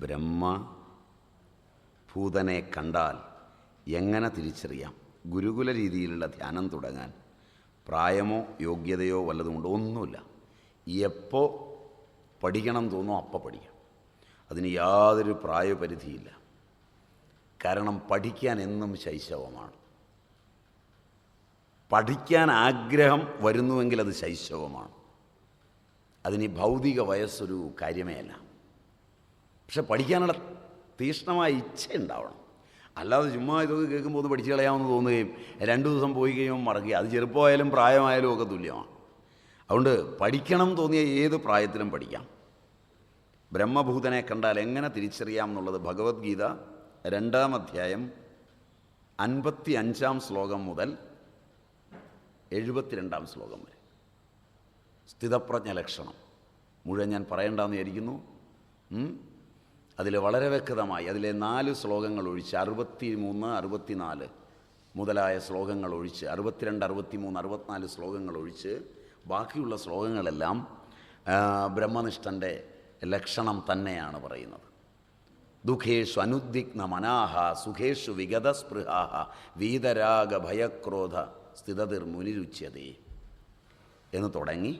ബ്രഹ്മ ഭൂതനെ കണ്ടാൽ എങ്ങനെ തിരിച്ചറിയാം? ഗുരുകുല രീതിയിലുള്ള ധ്യാനം തുടങ്ങാൻ പ്രായമോ യോഗ്യതയോ വല്ലതുമുണ്ടോ? ഒന്നുമില്ല. എപ്പോൾ പഠിക്കണം തോന്നോ അപ്പോൾ പഠിക്കാം. അതിന് യാതൊരു പ്രായപരിധിയില്ല. കാരണം പഠിക്കാൻ എന്നും ശൈശവമാണ്. പഠിക്കാൻ ആഗ്രഹം വരുന്നുവെങ്കിൽ അത് ശൈശവമാണ്. അതിന് ഭൗതിക വയസ്സൊരു കാര്യമേ അല്ല പക്ഷെ പഠിക്കാനുള്ള തീക്ഷ്ണമായ ഇച്ഛ ഉണ്ടാവണം. അല്ലാതെ ചുമ്മാ ഇതൊക്കെ കേൾക്കുമ്പോൾ ഒന്ന് പഠിച്ചു കളയാമെന്ന് തോന്നുകയും രണ്ട് ദിവസം പോയി കഴിയുമ്പോൾ മറക്കുക അത് ചെറുപ്പമായാലും പ്രായമായാലും ഒക്കെ തുല്യമാണ്. അതുകൊണ്ട് പഠിക്കണം തോന്നിയ ഏത് പ്രായത്തിലും പഠിക്കാം. ബ്രഹ്മഭൂതനെ കണ്ടാൽ എങ്ങനെ തിരിച്ചറിയാം എന്നുള്ളത് ഭഗവത്ഗീത രണ്ടാം അധ്യായം അൻപത്തി അഞ്ചാം ശ്ലോകം മുതൽ എഴുപത്തിരണ്ടാം ശ്ലോകം വരെ. സ്ഥിതപ്രജ്ഞ ലക്ഷണം. മുഴുവൻ ഞാൻ പറയേണ്ടെന്ന് വിചാരിക്കുന്നു. അതിൽ വളരെ വ്യക്തമായി അതിലെ നാല് ശ്ലോകങ്ങൾ ഒഴിച്ച് അറുപത്തി മൂന്ന് അറുപത്തിനാല് മുതലായ ശ്ലോകങ്ങൾ ഒഴിച്ച് അറുപത്തിരണ്ട് അറുപത്തി മൂന്ന് അറുപത്തിനാല് ശ്ലോകങ്ങൾ ഒഴിച്ച് ബാക്കിയുള്ള ശ്ലോകങ്ങളെല്ലാം ബ്രഹ്മനിഷ്ഠന്റെ ലക്ഷണം തന്നെയാണ് പറയുന്നത്. ദുഃഖേഷു അനുദ്വിഗ്ന മനാഹ സുഖേഷു വിഗതസ്പൃഹാഹ വീതരാഗ ഭയക്രോധ സ്ഥിതതിർ മുനിരുച്യതേ എന്ന് തുടങ്ങി.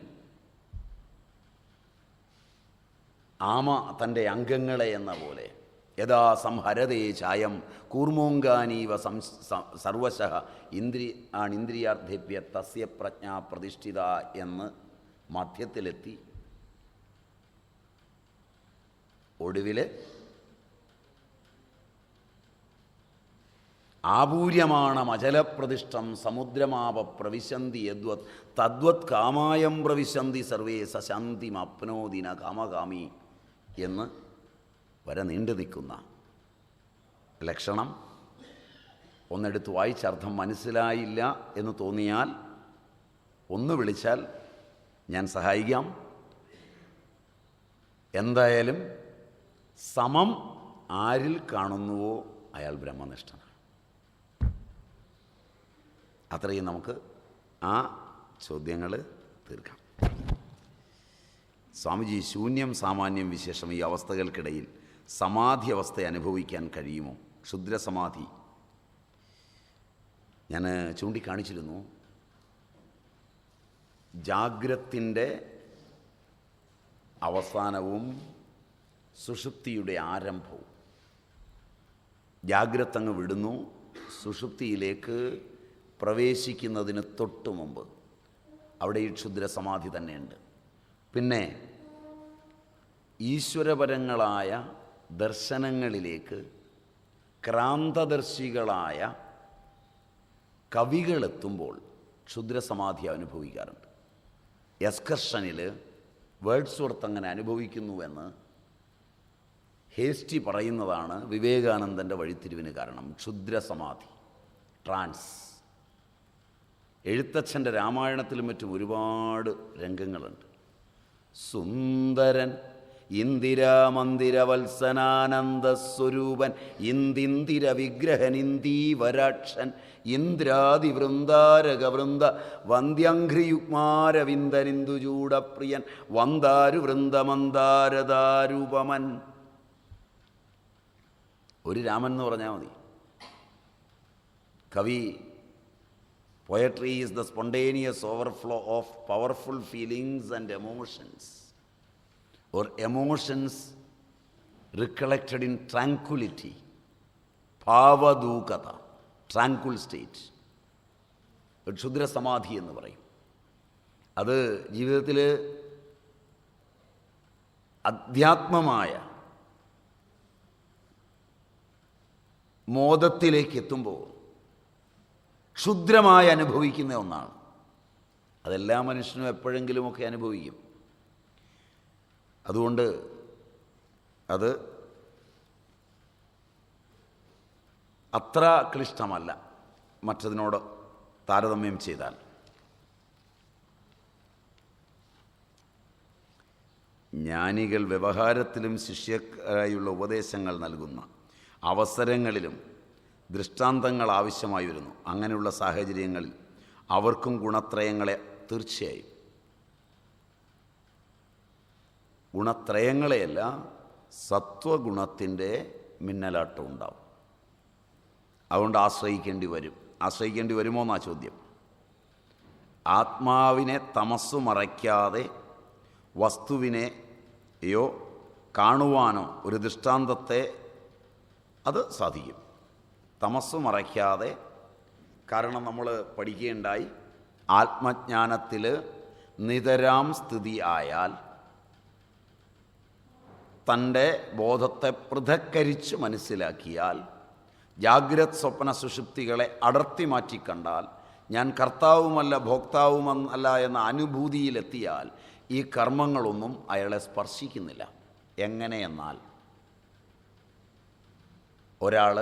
ആമ തന്റെ അംഗങ്ങളെ എന്ന പോലെ. യഥാ സംഹരതേ ചായം കൂർമോങ്കാനീവ സം സർവശ ഇന്ദ്രി ആണിന്ദ്രിയാർത്ഥ്യപ്യ തസ്യ പ്രജ്ഞ പ്രതിഷ്ഠിത എന്ന് മധ്യത്തിലെത്തി. ഒടുവിൽ ആപൂര്യമാണമചലപ്രതിഷ്ഠം സമുദ്രമാപ പ്രവിശന്തി യദ്വത് തദ്വത് കാമായം പ്രവിശന്തി സർവേ സശാന്തിമപ്നോദിന കാമകാമി. എന്ന് വരെ നീണ്ടു നിൽക്കുന്ന ലക്ഷണം ഒന്നെടുത്ത് വായിച്ചർത്ഥം മനസ്സിലായില്ല എന്ന് തോന്നിയാൽ ഒന്ന് വിളിച്ചാൽ ഞാൻ സഹായിക്കാം. എന്തായാലും സമം ആരിൽ കാണുന്നുവോ അയാൾ ബ്രഹ്മനിഷ്ഠനാണ്. അത്രയും നമുക്ക് ആ ചോദ്യങ്ങൾ തീർക്കാം. സ്വാമിജി ശൂന്യം സാമാന്യം വിശേഷം ഈ അവസ്ഥകൾക്കിടയിൽ സമാധി അവസ്ഥ അനുഭവിക്കാൻ കഴിയുമോ? ക്ഷുദ്രസമാധി. ഞാൻ ചൂണ്ടിക്കാണിച്ചിരുന്നു. ജാഗ്രത്തിന്റെ അവസാനവും സുഷുപ്തിയുടെ ആരംഭവും. ജാഗ്രത അങ്ങ് വിടുന്നു. സുഷുപ്തിയിലേക്ക് പ്രവേശിക്കുന്നതിന് തൊട്ടു മുമ്പ് അവിടെ ഈ ക്ഷുദ്രസമാധി തന്നെയുണ്ട്. പിന്നെ ഈശ്വരപരങ്ങളായ ദർശനങ്ങളിലേക്ക് ക്രാന്തദർശികളായ കവികളെത്തുമ്പോൾ ക്ഷുദ്രസമാധി അനുഭവിക്കാറുണ്ട്. എസ്കർഷനിൽ വേർഡ്സ്വർത്ത് അങ്ങനെ അനുഭവിക്കുന്നുവെന്ന് ഹേസ്റ്റി പറയുന്നതാണ് വിവേകാനന്ദന്റെ വഴിത്തിരിവിന് കാരണം. ക്ഷുദ്രസമാധി ട്രാൻസ്. എഴുത്തച്ഛന്റെ രാമായണത്തിലും മറ്റും ഒരുപാട് രംഗങ്ങളുണ്ട്. സുന്ദരൻ ഇന്ദിരാമന്ദിരവത്സനാനന്ദസ്വരൂപൻ ഇന്ദിന്ദിര വിഗ്രഹൻ ഇന്ദീവരാക്ഷൻ ഇന്ദ്രാതിവൃന്ദാരക വൃന്ദ വന്ധ്യഘ്രിയുഗ്മാരവിന്ദനിന്ദുചൂടപ്രിയൻ വന്ദാരു വൃന്ദമന്ദാരദാരൂപമൻ ഒരു രാമൻ എന്ന് പറഞ്ഞാൽ മതി. കവി poetry is the spontaneous overflow of powerful feelings and emotions, or emotions recollected in tranquility, ഭാവദൂകത ട്രാങ്കുൽ സ്റ്റേറ്റ് ക്ഷുദ്ര സമാധി എന്ന് പറയും. അത് ജീവിതത്തിൽ അധ്യാത്മമായ മോദത്തിലേക്ക് എത്തുമ്പോൾ ക്ഷുദ്രമായി അനുഭവിക്കുന്ന ഒന്നാണ്. അതെല്ലാ മനുഷ്യനും എപ്പോഴെങ്കിലുമൊക്കെ അനുഭവിക്കും. അതുകൊണ്ട് അത് അത്ര ക്ലിഷ്ടമല്ല മറ്റതിനോട് താരതമ്യം ചെയ്താൽ. ജ്ഞാനികൾ വ്യവഹാരത്തിലും ശിഷ്യക്കായുള്ള ഉപദേശങ്ങൾ നൽകുന്ന അവസരങ്ങളിലും ദൃഷ്ടാന്തങ്ങൾ ആവശ്യമായി വരുന്നു അങ്ങനെയുള്ള സാഹചര്യങ്ങളിൽ അവർക്കും ഗുണത്രയങ്ങളെ തീർച്ചയായും ഗുണത്രയങ്ങളെയല്ല സത്വഗുണത്തിന്റെ മിന്നലാട്ടം ഉണ്ടാവും. അതുകൊണ്ട് ആശ്രയിക്കേണ്ടി വരും. ആശ്രയിക്കേണ്ടി വരുമോ എന്നാ ചോദ്യം. ആത്മാവിനെ തമസ്സു മറയ്ക്കാതെ വസ്തുവിനെയോ കാണുവാനോ ഒരു ദൃഷ്ടാന്തത്തെ അത് സാധിക്കും. തമസ്സു മറയ്ക്കാതെ കാരണം നമ്മൾ പഠിക്കുകയുണ്ടായി ആത്മജ്ഞാനത്തിൽ നിതരാം സ്ഥിതി ആയാൽ തന്റെ ബോധത്തെ പൃഥക്കരിച്ച് മനസ്സിലാക്കിയാൽ ജാഗ്രത് സ്വപ്ന സുഷുപ്തികളെ അടർത്തി മാറ്റിക്കണ്ടാൽ ഞാൻ കർത്താവുമല്ല ഭോക്താവുമല്ല എന്ന അനുഭൂതിയിലെത്തിയാൽ ഈ കർമ്മങ്ങളൊന്നും അയാളെ സ്പർശിക്കുന്നില്ല. എങ്ങനെയെന്നാൽ ഒരാൾ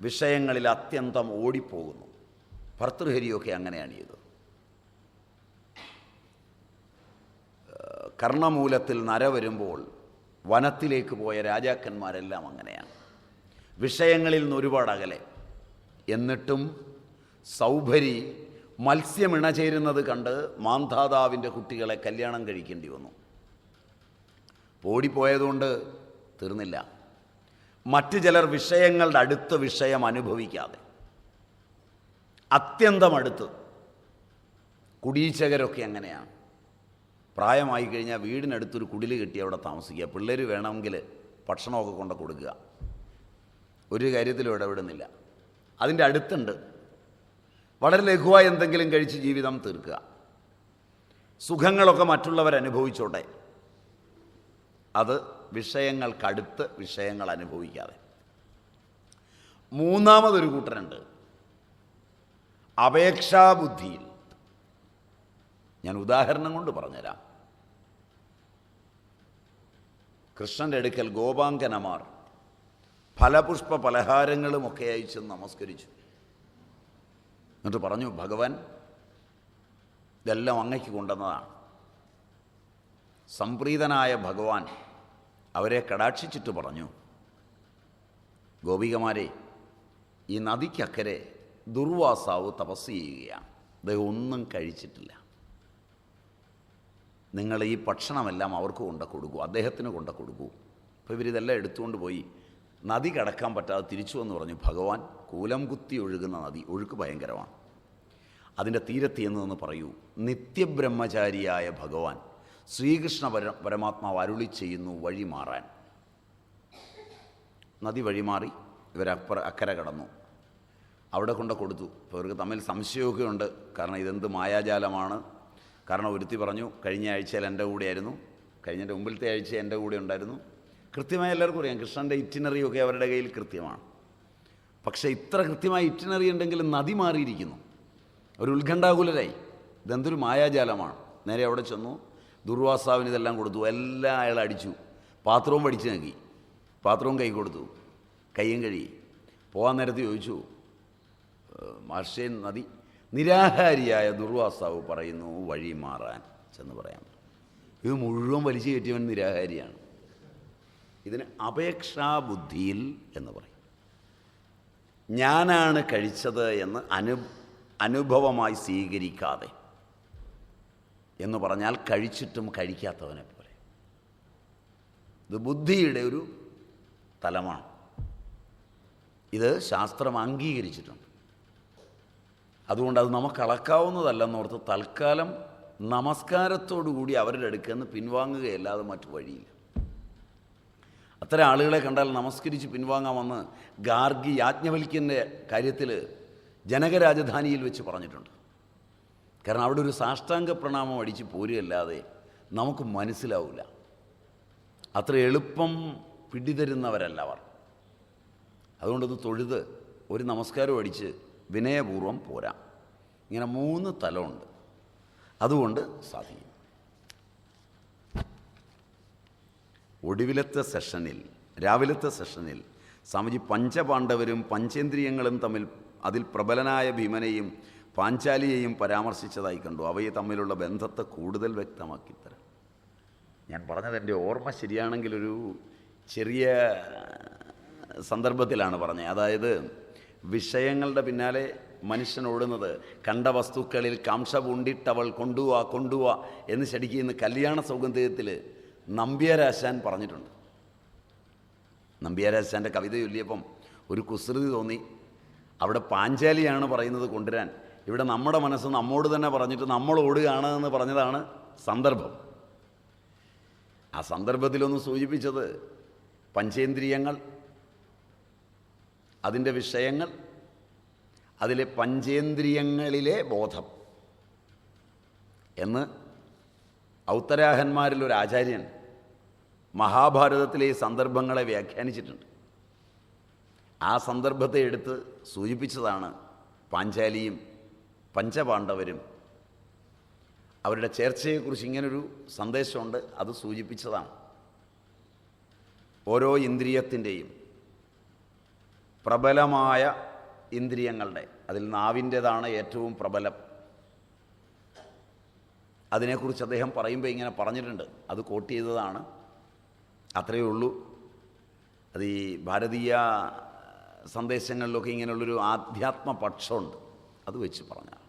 വിഷയങ്ങളിൽ അത്യന്തം ഓടിപ്പോകുന്നു. ഭർത്തൃഹരിയൊക്കെ അങ്ങനെയാണ് ചെയ്തത്. കർണമൂലത്തിൽ നര വരുമ്പോൾ വനത്തിലേക്ക് പോയ രാജാക്കന്മാരെല്ലാം അങ്ങനെയാണ്. വിഷയങ്ങളിൽ നിന്ന് ഒരുപാട് അകലെ. എന്നിട്ടും സൗഭരി മത്സ്യമിണ ചേരുന്നത് കണ്ട് മാന്ധാതാവിന്റെ കുട്ടികളെ കല്യാണം കഴിക്കേണ്ടി വന്നു. ഓടിപ്പോയതുകൊണ്ട് തീർന്നില്ല. മറ്റു ചിലർ വിഷയങ്ങളുടെ അടുത്ത വിഷയം അനുഭവിക്കാതെ. അത്യന്തം അടുത്ത് കുടീച്ചകരൊക്കെ അങ്ങനെയാണ്. പ്രായമായി കഴിഞ്ഞാൽ വീടിനടുത്തൊരു കുടിൽ കെട്ടി അവിടെ താമസിക്കുക. പിള്ളേർ വേണമെങ്കിൽ ഭക്ഷണമൊക്കെ കൊണ്ട് കൊടുക്കുക. ഒരു കാര്യത്തിലും ഇടപെടുന്നില്ല. അതിന്റെ അടുത്തുണ്ട്. വളരെ ലഘുവായി എന്തെങ്കിലും കഴിച്ച് ജീവിതം തീർക്കുക. സുഖങ്ങളൊക്കെ മറ്റുള്ളവർ അനുഭവിച്ചോട്ടെ. അത് വിഷയങ്ങൾക്കടുത്ത് വിഷയങ്ങൾ അനുഭവിക്കാതെ. മൂന്നാമതൊരു കൂട്ടരുണ്ട്. അപേക്ഷാബുദ്ധിയിൽ. ഞാൻ ഉദാഹരണം കൊണ്ട് പറഞ്ഞുതരാം. കൃഷ്ണന്റെ അടുക്കൽ ഗോപാങ്കനമാർ ഫലപുഷ്പ പലഹാരങ്ങളുമൊക്കെ അയച്ച് നമസ്കരിച്ചു. എന്നിട്ട് പറഞ്ഞു ഭഗവാൻ ഇതെല്ലാം അങ്ങയ്ക്ക് കൊണ്ടുവന്നതാണ്. സംപ്രീതനായ ഭഗവാൻ അവരെ കടാക്ഷിച്ചിട്ട് പറഞ്ഞു ഗോപികമാരെ ഈ നദിക്കക്കരെ ദുർവാസാവ് തപസ് ചെയ്യുകയാണ്. അദ്ദേഹം ഒന്നും കഴിച്ചിട്ടില്ല. നിങ്ങൾ ഈ ഭക്ഷണമെല്ലാം അവർക്ക് കൊണ്ട കൊടുക്കൂ അദ്ദേഹത്തിന് കൊണ്ട കൊടുക്കൂ. അപ്പോൾ ഇവരിതെല്ലാം എടുത്തുകൊണ്ട് പോയി നദി കടക്കാൻ പറ്റാതെ തിരിച്ചു എന്ന് പറഞ്ഞു ഭഗവാൻ കൂലം കുത്തി ഒഴുകുന്ന നദി ഒഴുക്ക് ഭയങ്കരമാണ്. അതിന്റെ തീരത്ത് എന്നതെന്ന് പറയൂ നിത്യബ്രഹ്മചാരിയായ ഭഗവാൻ ശ്രീകൃഷ്ണ പര പരമാത്മാവ് അരുളി ചെയ്യുന്നു വഴി മാറാൻ. നദി വഴിമാറി ഇവരപ്പുറ അക്കരെ കടന്നു. അവിടെ കൊണ്ട് കൊടുത്തു. ഇപ്പോൾ ഇവർക്ക് തമ്മിൽ സംശയമൊക്കെ ഉണ്ട്. കാരണം ഇതെന്ത് മായാജാലമാണ്? കാരണം ഒരുത്തി പറഞ്ഞു കഴിഞ്ഞ ആഴ്ചയിൽ എന്റെ കൂടെയായിരുന്നു കഴിഞ്ഞതിന്റെ മുമ്പിലത്തെ ആഴ്ച എന്റെ കൂടെ ഉണ്ടായിരുന്നു. കൃത്യമായി എല്ലാവർക്കും അറിയാം കൃഷ്ണന്റെ ഇറ്റിനറിയൊക്കെ അവരുടെ കയ്യിൽ കൃത്യമാണ്. പക്ഷേ ഇത്ര കൃത്യമായി ഇറ്റിനറി ഉണ്ടെങ്കിലും നദി മാറിയിരിക്കുന്നു. ഒരു ഉത്കണ്ഠാകുലരായി. ഇതെന്തൊരു മായാജാലമാണ്. നേരെ അവിടെ ചെന്നു ദുർവാസാവിന് ഇതെല്ലാം കൊടുത്തു എല്ലാം അയാൾ അടിച്ചു. പാത്രവും പഠിച്ചു നൽകി. പാത്രവും കൈ കൊടുത്തു. കയ്യും കഴുകി. പോകാൻ നേരത്ത് ചോദിച്ചു മാർഷേൻ നദി നിരാഹാരിയായ ദുർവാസാവ് പറയുന്നു വഴി മാറാൻ ചെന്ന് പറയാം. ഇത് മുഴുവൻ വലിച്ചു കയറ്റിയവൻ നിരാഹാരിയാണ്. ഇതിന് അപേക്ഷാബുദ്ധിയിൽ എന്ന് പറയും. ഞാനാണ് കഴിച്ചത് എന്ന് അനു അനുഭവമായി സ്വീകരിക്കാതെ എന്ന് പറഞ്ഞാൽ കഴിച്ചിട്ടും കഴിക്കാത്തവനെ പോലെ. ഇത് ബുദ്ധിയുടെ ഒരു തലമാണ്. ഇത് ശാസ്ത്രം അംഗീകരിച്ചിട്ടുണ്ട്. അതുകൊണ്ട് അത് നമുക്ക് അളക്കാവുന്നതല്ലെന്നോർത്ത് തൽക്കാലം നമസ്കാരത്തോടുകൂടി അവരുടെ അടുക്കൽ നിന്ന് പിൻവാങ്ങുകയല്ലാതെ മറ്റു വഴിയില്ല. അത്തരം ആളുകളെ കണ്ടാൽ നമസ്കരിച്ച് പിൻവാങ്ങാമെന്ന് ഗാർഗി യാജ്ഞവൽക്കിന്റെ കാര്യത്തിൽ ജനകരാജധാനിയിൽ വെച്ച് പറഞ്ഞിട്ടുണ്ട്. കാരണം അവിടെ ഒരു സാഷ്ടാംഗ പ്രണാമം അടിച്ച് പോരുകയല്ലാതെ നമുക്ക് മനസ്സിലാവില്ല അത്ര എളുപ്പം പിടിതരുന്നവരല്ല അവർ. അതുകൊണ്ടത് തൊഴുത് ഒരു നമസ്കാരം അടിച്ച് വിനയപൂർവം പോരാ. ഇങ്ങനെ മൂന്ന് തലമുണ്ട്. അതുകൊണ്ട് സാധിക്കും. ഒടുവിലത്തെ സെഷനിൽ രാവിലത്തെ സെഷനിൽ സ്വാമിജി പഞ്ചപാണ്ഡവരും പഞ്ചേന്ദ്രിയങ്ങളും തമ്മിൽ അതിൽ പ്രബലനായ ഭീമനെയും പാഞ്ചാലിയെയും പരാമർശിച്ചതായി കണ്ടു. അവയെ തമ്മിലുള്ള ബന്ധത്തെ കൂടുതൽ വ്യക്തമാക്കി തരാം. ഞാൻ പറഞ്ഞത് എന്റെ ഓർമ്മ ശരിയാണെങ്കിലൊരു ചെറിയ സന്ദർഭത്തിലാണ് പറഞ്ഞത്. അതായത് വിഷയങ്ങളുടെ പിന്നാലെ മനുഷ്യൻ ഓടുന്നത്. കണ്ട വസ്തുക്കളിൽ കാംക്ഷ പൂണ്ടിട്ടവൾ കൊണ്ടുപോവാ കൊണ്ടുപോവാ എന്ന് ശടിക്കുന്ന കല്യാണ സൗഗന്ധികത്തിൽ നമ്പ്യാരാശാൻ പറഞ്ഞിട്ടുണ്ട്. നമ്പ്യാരാശാന്റെ കവിത ചൊല്ലിയപ്പം ഒരു കുസൃതി തോന്നി. അവിടെ പാഞ്ചാലിയാണ് പറയുന്നത് കൊണ്ടുവരാൻ. ഇവിടെ നമ്മുടെ മനസ്സ് നമ്മോട് തന്നെ പറഞ്ഞിട്ട് നമ്മൾ ഓടുകയാണ് എന്ന് പറഞ്ഞതാണ് സന്ദർഭം. ആ സന്ദർഭത്തിലൊന്ന് സൂചിപ്പിച്ചത് പഞ്ചേന്ദ്രിയങ്ങൾ അതിന്റെ വിഷയങ്ങൾ അതിലെ പഞ്ചേന്ദ്രിയങ്ങളിലെ ബോധം എന്ന് ഔത്തരാഹന്മാരിൽ ഒരു ആചാര്യൻ മഹാഭാരതത്തിലെ ഈ സന്ദർഭങ്ങളെ വ്യാഖ്യാനിച്ചിട്ടുണ്ട്. ആ സന്ദർഭത്തെ എടുത്ത് സൂചിപ്പിച്ചതാണ് പാഞ്ചാലിയും പഞ്ചപാണ്ഡവരും. അവരുടെ ചേർച്ചയെക്കുറിച്ച് ഇങ്ങനൊരു സന്ദേശമുണ്ട് അത് സൂചിപ്പിച്ചതാണ്. ഓരോ ഇന്ദ്രിയത്തിന്റെയും പ്രബലമായ ഇന്ദ്രിയങ്ങളുടെ അതിൽ നാവിന്റേതാണ് ഏറ്റവും പ്രബലം. അതിനെക്കുറിച്ച് അദ്ദേഹം പറയുമ്പോൾ ഇങ്ങനെ പറഞ്ഞിട്ടുണ്ട്. അത് കോട്ട് ചെയ്തതാണ്. അത്രയേ ഉള്ളൂ. അത് ഈ ഭാരതീയ സന്ദേശങ്ങളിലൊക്കെ ഇങ്ങനെയുള്ളൊരു ആധ്യാത്മ പക്ഷമുണ്ട്. അത് വെച്ച് പറഞ്ഞാൽ